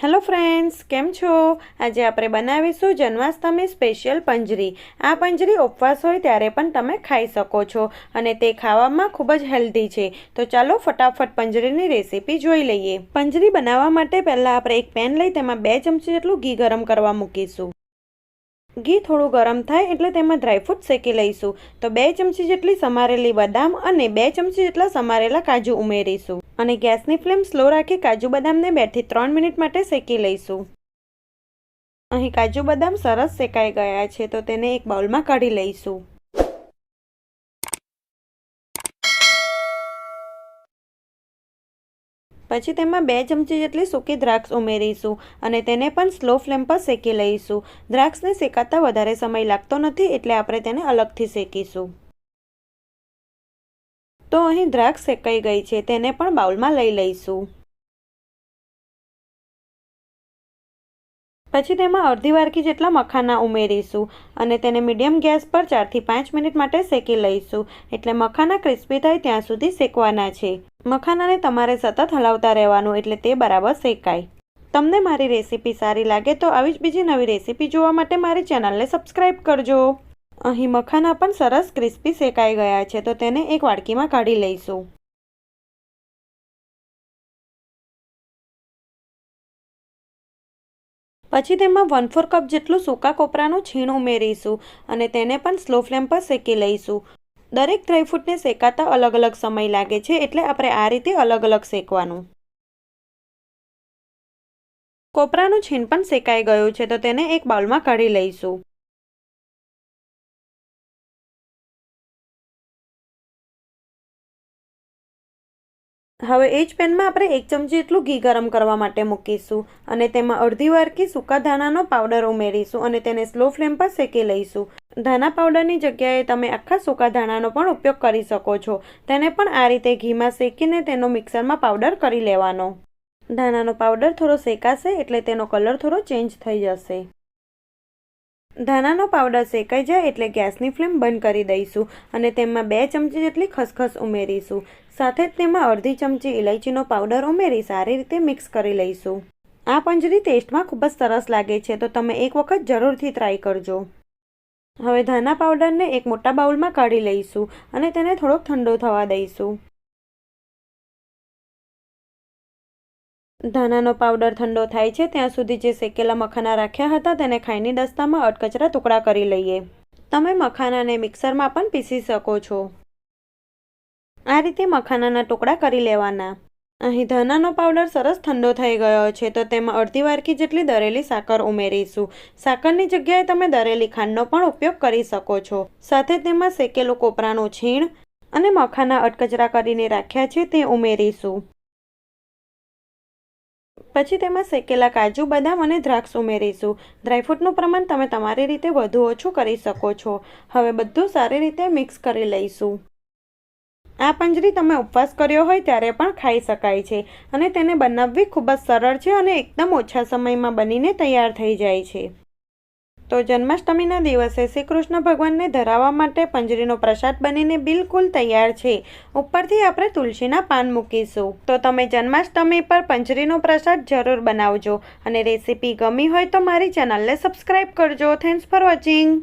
Hello friends, કેમ છો? આજે આપણે બનાવીશું જન્માષ્ટમી સ્પેશિયલ પંજરી. આ પંજરી ઉપવાસ હોય ત્યારે પણ તમે ખાઈ શકો છો અને તે ખાવામાં ખૂબ જ હેલ્ધી છે. તો ચાલો ફટાફટ પંજરીની રેસીપી જોઈ લઈએ. પંજરી બનાવવા માટે પહેલાં આપણે એક પેન લઈ તેમાં બે ચમચી જેટલું ઘી ગરમ કરવા મૂકીશું. ઘી થોડું ગરમ થાય એટલે તેમાં ડ્રાયફ્રૂટ શેકી લઈશું. તો બે ચમચી જેટલી સમારેલી બદામ અને બે ચમચી જેટલા સમારેલા કાજુ ઉમેરીશું. અને ગેસની ફ્લેમ સ્લો રાખી કાજુ બદામને બેથી ત્રણ મિનિટ માટે શેકી લઈશું. અહીં કાજુ બદામ સરસ શેકાઈ ગયા છે, તો તેને એક બાઉલમાં કાઢી લઈશું. પછી તેમાં બે ચમચી જેટલી સૂકી દ્રાક્ષ ઉમેરીશું અને તેને પણ સ્લો ફ્લેમ પર શેકી લઈશું. દ્રાક્ષને શેકાતા વધારે સમય લાગતો નથી એટલે આપણે તેને અલગથી શેકીશું. તો અહીં દ્રાક્ષ શેકાઈ ગઈ છે, તેને પણ બાઉલમાં લઈ લઈશું. પછી તેમાં અડધી વાડકી જેટલા મખાના ઉમેરીશું અને તેને મીડિયમ ગેસ પર ચારથી પાંચ મિનિટ માટે શેકી લઈશું. એટલે મખાના ક્રિસ્પી થાય ત્યાં સુધી શેકવાના છે. મખાનાને તમારે સતત હલાવતા રહેવાનું એટલે તે બરાબર શેકાય. તમને મારી રેસીપી સારી લાગે તો આવી જ બીજી નવી રેસીપી જોવા માટે મારી ચેનલને સબસ્ક્રાઈબ કરજો. અહીં મખાના પણ સરસ ક્રિસ્પી શેકાઈ ગયા છે તો તેને એક વાડકીમાં કાઢી લઈશું. પછી તેમાં વન ફોર કપ જેટલું સૂકા કોપરાનું છીણ ઉમેરીશું અને તેને પણ સ્લો ફ્લેમ પર શેકી લઈશું. દરેક ડ્રાયફ્રૂટને શેકાતા અલગ અલગ સમય લાગે છે એટલે આપણે આ રીતે અલગ અલગ શેકવાનું. કોપરાનું છીણ પણ શેકાઈ ગયું છે તો તેને એક બાઉલમાં કાઢી લઈશું. હવે એ જ પેનમાં આપણે એક ચમચી જેટલું ઘી ગરમ કરવા માટે મૂકીશું અને તેમાં અડધી વાડકી સૂકા ધાણાનો પાવડર ઉમેરીશું અને તેને સ્લો ફ્લેમ પર શેકી લઈશું. ધાણા પાવડરની જગ્યાએ તમે આખા સૂકા ધાણાનો પણ ઉપયોગ કરી શકો છો. તેને પણ આ રીતે ઘીમાં શેકીને તેનો મિક્સરમાં પાવડર કરી લેવાનો. ધાણાનો પાવડર થોડો શેકાશે એટલે તેનો કલર થોડો ચેન્જ થઈ જશે. ધાણાનો પાવડર શેકાઈ જાય એટલે ગેસની ફ્લેમ બંધ કરી દઈશું અને તેમાં બે ચમચી જેટલી ખસખસ ઉમેરીશું. સાથે જ તેમાં અડધી ચમચી ઇલાયચીનો પાવડર ઉમેરી સારી રીતે મિક્સ કરી લઈશું. આ પંજરી ટેસ્ટમાં ખૂબ જ સરસ લાગે છે, તો તમે એક વખત જરૂરથી ટ્રાય કરજો. હવે ધાના પાવડરને એક મોટા બાઉલમાં કાઢી લઈશું અને તેને થોડોક ઠંડો થવા દઈશું. ધાનાનો પાવડર ઠંડો થાય છે, ત્યાં સુધી જે શેકેલા મખાના રાખ્યા હતા તેને ખાઈની દસ્તામાં અટકચરા ટુકડા કરી લઈએ. તમે મખાનાને મિક્સરમાં પણ પીસી શકો છો. આ રીતે મખાનાના ટુકડા કરી લેવાના. અહીં ધાનાનો પાવડર સરસ ઠંડો થઈ ગયો છે, તો તેમાં અડધી વાડકી જેટલી દરેલી સાકર ઉમેરીશું. સાકરની જગ્યાએ તમે દરેલી ખાંડનો પણ ઉપયોગ કરી શકો છો. સાથે તેમાં શેકેલું કોપરાનું છીણ અને મખાના અટકચરા કરીને રાખ્યા છે તે ઉમેરીશું. પછી તેમાં શેકેલા કાજુ, બદામ અને દ્રાક્ષ ઉમેરીશું. ડ્રાયફ્રૂટનું પ્રમાણ તમે તમારી રીતે વધુ ઓછું કરી શકો છો. હવે બધું સારી રીતે મિક્સ કરી લઈશું. આ પંજરી તમે ઉપવાસ કર્યો હોય ત્યારે પણ ખાઈ શકાય છે અને તેને બનાવવી ખૂબ જ સરળ છે અને એકદમ ઓછા સમયમાં બનીને તૈયાર થઈ જાય છે. તો જન્માષ્ટમીના દિવસે શ્રી કૃષ્ણ ભગવાનને ધરાવવા માટે પંજરીનો પ્રસાદ બનીને બિલકુલ તૈયાર છે. ઉપરથી આપણે તુલસીના પાન મૂકીશું. તો તમે જન્માષ્ટમી પર પંજરીનો પ્રસાદ જરૂર બનાવજો અને રેસીપી ગમી હોય તો મારી ચેનલને સબસ્ક્રાઈબ કરજો. Thanks for watching